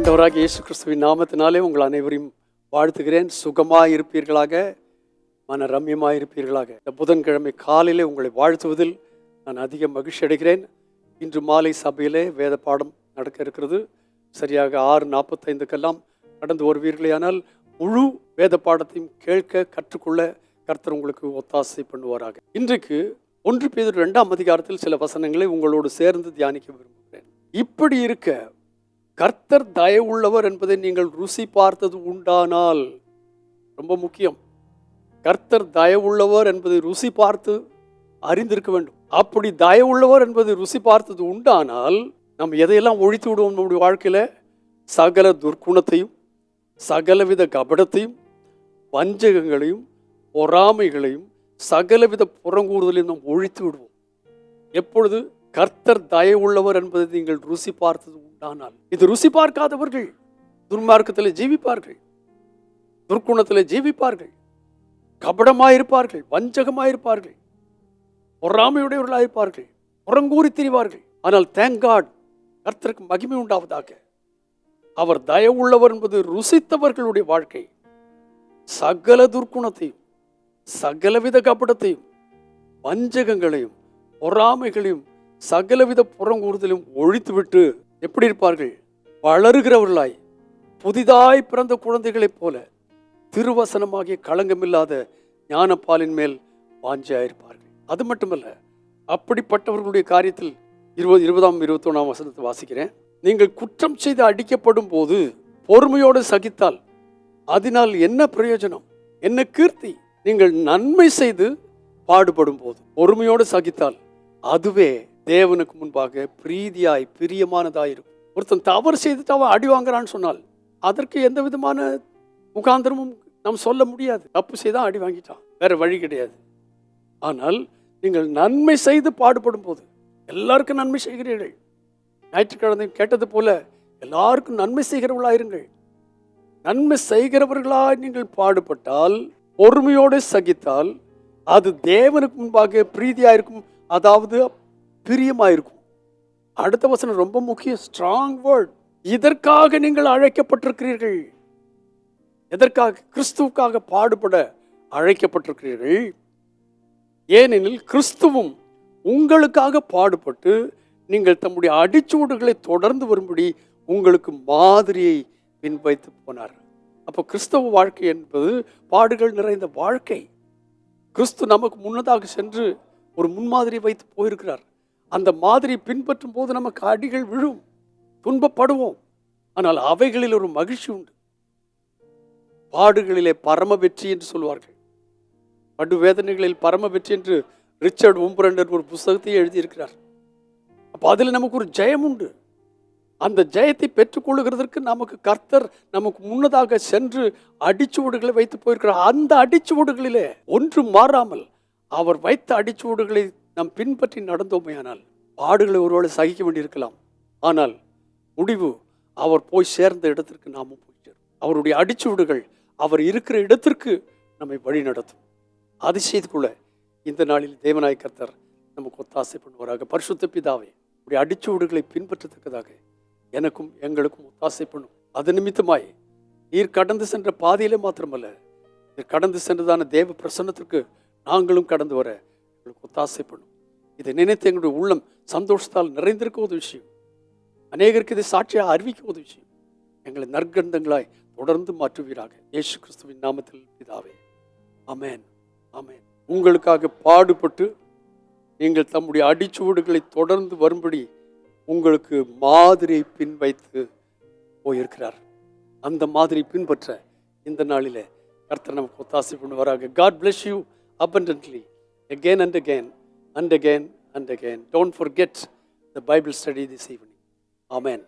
ஆண்டவராக இயேசு கிறிஸ்துவின் நாமத்தினாலே உங்கள் அனைவரையும் வாழ்த்துகிறேன். சுகமாக இருப்பீர்களாக மன ரம்யமாக இருப்பீர்களாக. இந்த புதன்கிழமை காலையிலே உங்களை வாழ்த்துவதில் நான் அதிக மகிழ்ச்சி அடைகிறேன். இன்று மாலை சபையிலே வேத பாடம் நடக்க இருக்கிறது. சரியாக ஆறு நாற்பத்தைந்துக்கெல்லாம் நடந்து வருவீர்களேயானால் முழு வேத பாடத்தையும் கேட்க கற்றுக்கொள்ள கர்த்தர் உங்களுக்கு ஒத்தாசை பண்ணுவாராக. இன்றைக்கு ஒன்று பேர் ரெண்டாம் அதிகாரத்தில் சில வசனங்களை உங்களோடு சேர்ந்து தியானிக்க விரும்புகிறேன். இப்படி இருக்க கர்த்தர் தயவுள்ளவர் என்பதை நீங்கள் ருசி பார்த்தது உண்டானால் ரொம்ப முக்கியம். கர்த்தர் தயவுள்ளவர் என்பதை ருசி பார்த்து அறிந்திருக்க வேண்டும். அப்படி தயவுள்ளவர் என்பதை ருசி பார்த்தது உண்டானால் நம்ம எதையெல்லாம் ஒழித்து விடுவோம் நம்முடைய வாழ்க்கையில்? சகல துர்க்குணத்தையும் சகலவித கபடத்தையும் வஞ்சகங்களையும் பொறாமைகளையும் சகலவித புறங்கூறுதலையும் நாம் ஒழித்து விடுவோம். எப்பொழுது? கர்த்தர் தயவுள்ளவர் என்பதை நீங்கள் ருசி பார்த்தது உண்டானால் இது ருசி பார்க்காதவர்கள் துன்மார்க்கத்தில் ஜீவிப்பார்கள். துர்க்குணத்தில் ஜீவிப்பார்கள். கபடமாயிருப்பார்கள் வஞ்சகமாயிருப்பார்கள். பொறாமையுடையவர்களாயிருப்பார்கள் புறங்கூறி திரிவார்கள். ஆனால் தேங்காட் கர்த்தருக்கு மகிமை உண்டாவதாக. அவர் தயவுள்ளவர் என்பது ருசித்தவர்களுடைய வாழ்க்கை. சகல துர்க்குணத்தையும் சகலவித கபடத்தையும் வஞ்சகங்களையும் பொறாமைகளையும் சகலவித புறங்கூறுதலும் ஒழித்துவிட்டு எப்படி இருப்பார்கள்? வளருகிறவர்களாய் புதிதாய் பிறந்த குழந்தைகளைப் போல திருவசனமாகிய களங்கமில்லாத ஞானப்பாலின் மேல் வாஞ்சியாயிருப்பார்கள். அது மட்டுமல்ல அப்படிப்பட்டவர்களுடைய காரியத்தில் இருபது இருபதாம் இருபத்தொன்னாம் வசனத்தை வாசிக்கிறேன். நீங்கள் குற்றம் செய்து அடிக்கப்படும் போது பொறுமையோடு சகித்தால் அதனால் என்ன பிரயோஜனம்? என்ன கீர்த்தி? நீங்கள் நன்மை செய்து பாடுபடும் போது பொறுமையோடு சகித்தால் அதுவே தேவனுக்கு முன்பாக பிரீதியாய் பிரியமானதாக இருக்கும். ஒருத்தன் தவறு செய்துட்டு அவன் அடி வாங்குறான்னு சொன்னால் அதற்கு எந்த விதமான முகாந்திரமும் நாம் சொல்ல முடியாது. தப்பு செய்தான் அடி வாங்கிட்டான். வேற வழி கிடையாது. ஆனால் நீங்கள் நன்மை செய்து பாடுபடும் போது எல்லாருக்கும் நன்மை செய்கிறீர்கள். ஞாயிற்றுக்கிழமை கேட்டது போல எல்லாருக்கும் நன்மை செய்கிறவர்களாயிருங்கள். நன்மை செய்கிறவர்களாய் நீங்கள் பாடுபட்டால் பொறுமையோடு சகித்தால் அது தேவனுக்கு முன்பாக பிரீதியாயிருக்கும். அதாவது பிரியமாயிருக்கும். அடுத்த வசனம் ரொம்ப முக்கியம். ஸ்ட்ராங் வேர்ட் இதற்காக நீங்கள் அழைக்கப்பட்டிருக்கிறீர்கள். எதற்காக? கிறிஸ்துவுக்காக பாடுபட அழைக்கப்பட்டிருக்கிறீர்கள். ஏனெனில் கிறிஸ்துவும் உங்களுக்காக பாடுபட்டு நீங்கள் தம்முடைய அடிச்சூடுகளை தொடர்ந்து வரும்படி உங்களுக்கு மாதிரியை பின்பைத்து போனார். அப்போ கிறிஸ்தவ வாழ்க்கை என்பது பாடுகள் நிறைந்த வாழ்க்கை. கிறிஸ்து நமக்கு முன்னதாக சென்று ஒரு முன்மாதிரி வைத்து போயிருக்கிறார். அந்த மாதிரி பின்பற்றும் போது நமக்கு அடிகள் விழும் துன்பப்படுவோம். ஆனால் அவைகளில் ஒரு மகிழ்ச்சி உண்டு. பாடுகளிலே பரம வெற்றி என்று சொல்வார்கள். படு வேதனைகளில் பரம வெற்றி என்று ரிச்சர்ட் உம்பரண்டர் ஒரு புஸ்தகத்தை எழுதியிருக்கிறார். அப்போ அதில் நமக்கு ஒரு ஜெயம் உண்டு. அந்த ஜெயத்தை பெற்றுக்கொள்ளுகிறதற்கு நமக்கு கர்த்தர் நமக்கு முன்னதாக சென்று அடிச்சுவடுகளை வைத்து போயிருக்கிறார். அந்த அடிச்சுவடுகளிலே ஒன்று மாறாமல் அவர் வைத்த அடிச்சுவடுகளை நாம் பின்பற்றி நடந்தோமையானால் பாடுகளை ஒருவேளை சகிக்க வேண்டியிருக்கலாம். ஆனால் முடிவு அவர் போய் சேர்ந்த இடத்திற்கு நாமும் போய் சேரும். அவருடைய அடிச்சுவடுகள் அவர் இருக்கிற இடத்திற்கு நம்மை வழி நடத்தும். அதை செய்து கொள்ள இந்த நாளில் தேவநாய் கர்த்தர் நமக்கு ஒத்தாசை பண்ணுவாராக. பரிசுத்த பிதாவே உடைய அடிச்சுவடுகளை பின்பற்றத்தக்கதாக எனக்கும் எங்களுக்கும் ஒத்தாசை பண்ணும் அது நிமித்தமாய் நீர் கடந்து சென்ற பாதையிலே மாத்திரமல்ல நீர் கடந்து சென்றதான தேவ பிரசன்னத்திற்கு நாங்களும் கடந்து வர உங்களுக்கு ஒத்தாசைப்படும். இதை நினைத்து எங்களுடைய உள்ளம் சந்தோஷத்தால் நிறைந்திருக்க ஒரு விஷயம். அநேகருக்கு இதை சாட்சியாக அறிவிக்க ஒரு விஷயம். எங்களை நற்கந்தங்களாய் தொடர்ந்து மாற்றுவீராக. இயேசு கிறிஸ்துவின் நாமத்தில் இதாவே அமேன் அமேன் உங்களுக்காக பாடுபட்டு நீங்கள் தம்முடைய அடிச்சுவடுகளை தொடர்ந்து வரும்படி உங்களுக்கு மாதிரியை பின் வைத்து போயிருக்கிறார். அந்த மாதிரி பின்பற்ற இந்த நாளில் கர்த்தர் நமக்கு ஒத்தாசை பண்ணுவாராக. God bless you abundantly. Again and again and again and again. Don't forget the bible study this evening. Amen